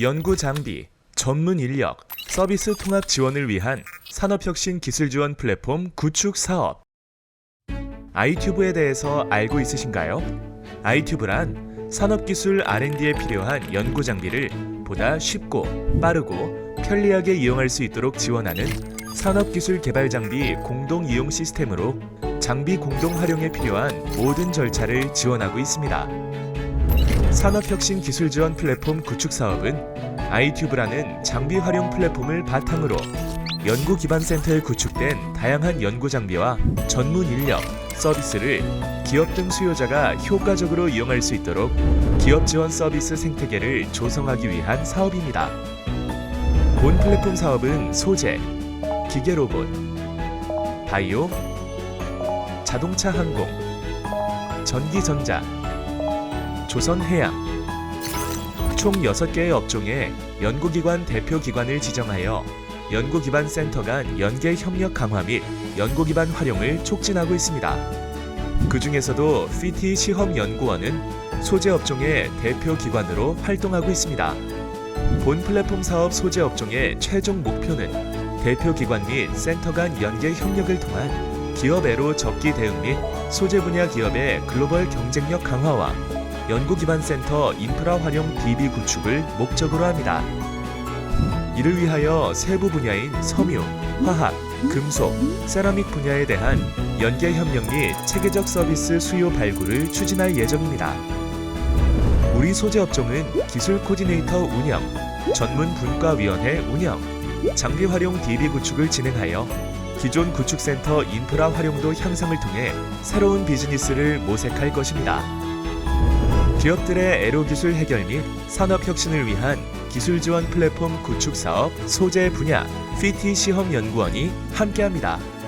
연구 장비, 전문 인력, 서비스 통합 지원을 위한 산업혁신 기술 지원 플랫폼 구축 사업. 아이튜브에 대해서 알고 있으신가요? 아이튜브란 산업기술 R&D에 필요한 연구 장비를 보다 쉽고 빠르고 편리하게 이용할 수 있도록 지원하는 산업기술 개발 장비 공동 이용 시스템으로 장비 공동 활용에 필요한 모든 절차를 지원하고 있습니다. 산업혁신 기술 지원 플랫폼 구축 사업은 아이튜브라는 장비 활용 플랫폼을 바탕으로 연구 기반 센터에 구축된 다양한 연구 장비와 전문 인력, 서비스를 기업 등 수요자가 효과적으로 이용할 수 있도록 기업 지원 서비스 생태계를 조성하기 위한 사업입니다. 본 플랫폼 사업은 소재, 기계 로봇, 바이오, 자동차 항공, 전기 전자, 조선 해양 총 6개의 업종의 연구기관 대표기관을 지정하여 연구 기반 센터 간 연계 협력 강화 및 연구 기반 활용을 촉진하고 있습니다. 그 중에서도 FIT 시험연구원은 소재 업종의 대표 기관으로 활동하고 있습니다. 본 플랫폼 사업 소재 업종의 최종 목표는 대표 기관 및 센터 간 연계 협력을 통한 기업 애로 적기 대응 및 소재 분야 기업의 글로벌 경쟁력 강화와 연구 기반 센터 인프라 활용 DB 구축을 목적으로 합니다. 이를 위하여 세부 분야인 섬유, 화학, 금속, 세라믹 분야에 대한 연계 협력 및 체계적 서비스 수요 발굴을 추진할 예정입니다. 우리 소재 업종은 기술 코디네이터 운영, 전문 분과위원회 운영, 장비 활용 DB 구축을 진행하여 기존 구축센터 인프라 활용도 향상을 통해 새로운 비즈니스를 모색할 것입니다. 기업들의 애로 기술 해결 및 산업 혁신을 위한 기술 지원 플랫폼 구축 사업 소재 분야 FIT 시험 연구원이 함께합니다.